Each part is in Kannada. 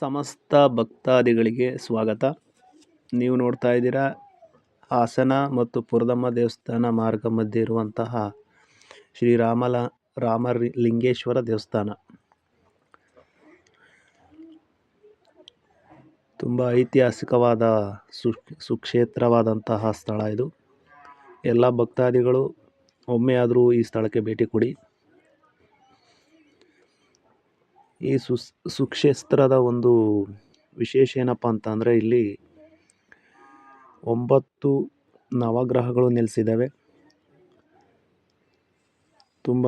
ಸಮಸ್ತ ಭಕ್ತಾದಿಗಳಿಗೆ ಸ್ವಾಗತ. ನೀವು ನೋಡ್ತಾ ಇದ್ದೀರಾ ಹಾಸನ ಮತ್ತು ಪುರದಮ್ಮ ದೇವಸ್ಥಾನ ಮಾರ್ಗ ಮಧ್ಯೆ ಇರುವಂತಹ ಶ್ರೀರಾಮಲ ರಾಮ ಲಿಂಗೇಶ್ವರ ದೇವಸ್ಥಾನ. ತುಂಬ ಐತಿಹಾಸಿಕವಾದ ಸು, ಸುಕ್ಷೇತ್ರವಾದಂತಹ ಸ್ಥಳ ಇದು. ಎಲ್ಲ ಭಕ್ತಾದಿಗಳು ಒಮ್ಮೆಯಾದರೂ ಈ ಸ್ಥಳಕ್ಕೆ ಭೇಟಿ ಕೊಡಿ. ಈ ಸುಸ್, ಸುಕ್ಷೇತ್ರದ ಒಂದು ವಿಶೇಷ ಏನಪ್ಪ ಅಂತ ಅಂದರೆ ಇಲ್ಲಿ ಒಂಬತ್ತು ನವಗ್ರಹಗಳು ನೆಲೆಸಿದ್ದಾವೆ. ತುಂಬ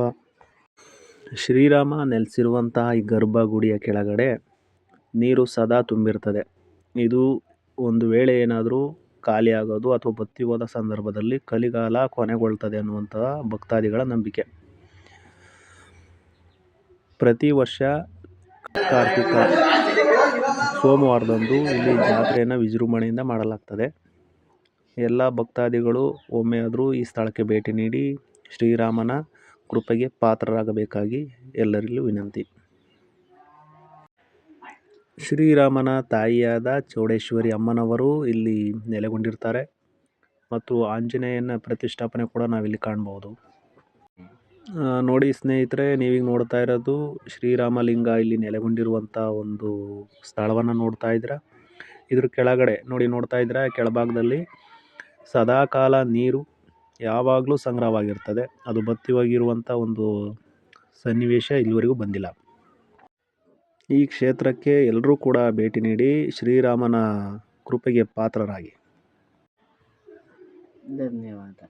ಶ್ರೀರಾಮ ನೆಲೆಸಿರುವಂತಹ ಈ ಗರ್ಭಗುಡಿಯ ಕೆಳಗಡೆ ನೀರು ಸದಾ ತುಂಬಿರ್ತದೆ. ಇದು ಒಂದು ವೇಳೆ ಏನಾದರೂ ಖಾಲಿ ಆಗೋದು ಅಥವಾ ಬತ್ತಿ ಹೋದ ಸಂದರ್ಭದಲ್ಲಿ ಕಲಿಗಾಲ ಕೊನೆಗೊಳ್ತದೆ ಅನ್ನುವಂತಹ ಭಕ್ತಾದಿಗಳ ನಂಬಿಕೆ. ಪ್ರತಿ ವರ್ಷ ಕಾರ್ತಿಕ ಸೋಮವಾರದಂದು ಇಲ್ಲಿ ಜಾತ್ರೆಯನ್ನು ವಿಜೃಂಭಣೆಯಿಂದ ಮಾಡಲಾಗ್ತದೆ. ಎಲ್ಲ ಭಕ್ತಾದಿಗಳು ಒಮ್ಮೆ ಆದರೂ ಈ ಸ್ಥಳಕ್ಕೆ ಭೇಟಿ ನೀಡಿ ಶ್ರೀರಾಮನ ಕೃಪೆಗೆ ಪಾತ್ರರಾಗಬೇಕಾಗಿ ಎಲ್ಲರಲ್ಲೂ ವಿನಂತಿ. ಶ್ರೀರಾಮನ ತಾಯಿಯಾದ ಚೌಡೇಶ್ವರಿ ಅಮ್ಮನವರು ಇಲ್ಲಿ ನೆಲೆಗೊಂಡಿರ್ತಾರೆ ಮತ್ತು ಆಂಜನೇಯನ ಪ್ರತಿಷ್ಠಾಪನೆ ಕೂಡ ನಾವಿಲ್ಲಿ ಕಾಣ್ಬೋದು. ನೋಡಿ ಸ್ನೇಹಿತರೆ, ನೀವೀಗ ನೋಡ್ತಾ ಇರೋದು ಶ್ರೀರಾಮಲಿಂಗ ಇಲ್ಲಿ ನೆಲೆಗೊಂಡಿರುವಂಥ ಒಂದು ಸ್ಥಳವನ್ನು ನೋಡ್ತಾ ಇದ್ದೀರಾ. ಇದ್ರ ಕೆಳಗಡೆ, ನೋಡಿ ನೋಡ್ತಾ ಇದ್ದೀರಾ, ಕೆಳಭಾಗದಲ್ಲಿ ಸದಾಕಾಲ ನೀರು ಯಾವಾಗಲೂ ಸಂಗ್ರಹವಾಗಿರ್ತದೆ. ಅದು ಬತ್ತಿ ಒಂದು ಸನ್ನಿವೇಶ ಇಲ್ಲಿವರೆಗೂ ಬಂದಿಲ್ಲ. ಈ ಕ್ಷೇತ್ರಕ್ಕೆ ಎಲ್ಲರೂ ಕೂಡ ಭೇಟಿ ನೀಡಿ ಶ್ರೀರಾಮನ ಕೃಪೆಗೆ ಪಾತ್ರರಾಗಿ. ಧನ್ಯವಾದ.